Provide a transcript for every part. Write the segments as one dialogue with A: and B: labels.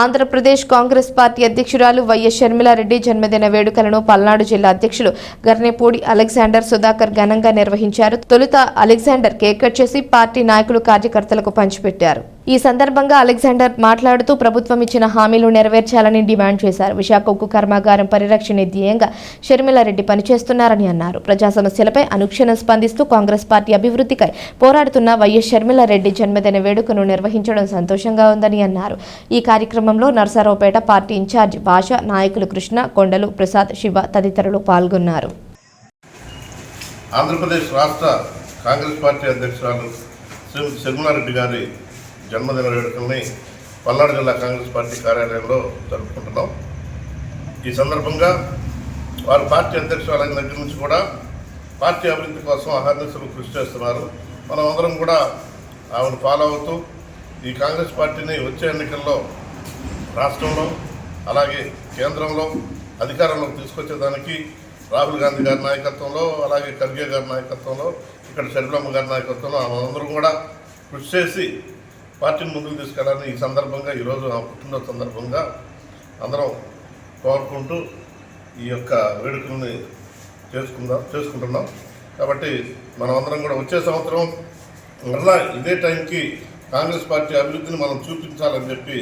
A: Andhra Pradesh Congress party అధ్యక్షురాలు వైఎస్ షర్మిలారెడ్డి జన్మదిన వేడుకలను పల్నాడు జిల్లా అధ్యక్షులు గర్నేపూడి అలెగ్జాండర్ సుధాకర్ ఘనంగా నిర్వహించారు. తొలుత అలెగ్జాండర్ కేక్ కట్ చేసి పార్టీ నాయకులు కార్యకర్తలకు పంచిపెట్టారు. ఈ సందర్భంగా అలెగ్జాండర్ మాట్లాడుతూ ప్రభుత్వం ఇచ్చిన హామీలు నెరవేర్చాలని డిమాండ్ చేశారు. విశాఖ ఉక్కు కర్మాగారం పరిరక్షణ ధ్యేయంగా షర్మిలారెడ్డి పనిచేస్తున్నారని అన్నారు. ప్రజా సమస్యలపై అనుక్షణం స్పందిస్తూ కాంగ్రెస్ పార్టీ అభివృద్ధికై పోరాడుతున్న వైఎస్ షర్మిలారెడ్డి జన్మదిన వేడుకను నిర్వహించడం సంతోషంగా ఉందని అన్నారు. ఈ కార్యక్రమంలో నర్సారావుపేట పార్టీ ఇన్ఛార్జ్ భాష నాయకులు కృష్ణ కొండలు ప్రసాద్ శివ తదితరులు పాల్గొన్నారు.
B: ఆంధ్రప్రదేశ్ రాష్ట్ర కాంగ్రెస్ పార్టీ అధ్యక్షురాలు శ్రీమతి శర్మలారెడ్డి గారి జన్మదిన వేడుకల్ని పల్నాడు జిల్లా కాంగ్రెస్ పార్టీ కార్యాలయంలో జరుపుకుంటున్నాం. ఈ సందర్భంగా వారు పార్టీ అధ్యక్షురాలైన దగ్గర నుంచి కూడా పార్టీ అభివృద్ధి కోసం అహర్నిశలు కృషి చేస్తున్నారు. మనం అందరం కూడా ఆమెను ఫాలో అవుతూ ఈ కాంగ్రెస్ పార్టీని వచ్చే ఎన్నికల్లో రాష్ట్రంలో అలాగే కేంద్రంలో అధికారంలోకి తీసుకొచ్చేదానికి రాహుల్ గాంధీ గారి నాయకత్వంలో అలాగే ఖర్గే గారి నాయకత్వంలో ఇక్కడ షర్మిలమ్మ గారి నాయకత్వంలో అందరం కూడా కృషి చేసి పార్టీని ముందుకు తీసుకెళ్ళాలని ఈ సందర్భంగా ఈరోజు ఆ పుట్టినరోజు సందర్భంగా అందరం కోరుకుంటూ ఈ యొక్క వేడుకల్ని చేసుకుందాం చేసుకుంటున్నాం. కాబట్టి మనం అందరం కూడా వచ్చే సంవత్సరం మళ్ళా ఇదే టైంకి కాంగ్రెస్ పార్టీ అభివృద్ధిని మనం చూపించాలని చెప్పి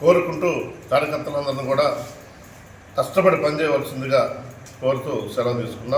B: కోరుకుంటూ కార్యకర్తలందరినీ కూడా కష్టపడి పనిచేయవలసిందిగా కోరుతూ సెలవు తీసుకున్నాం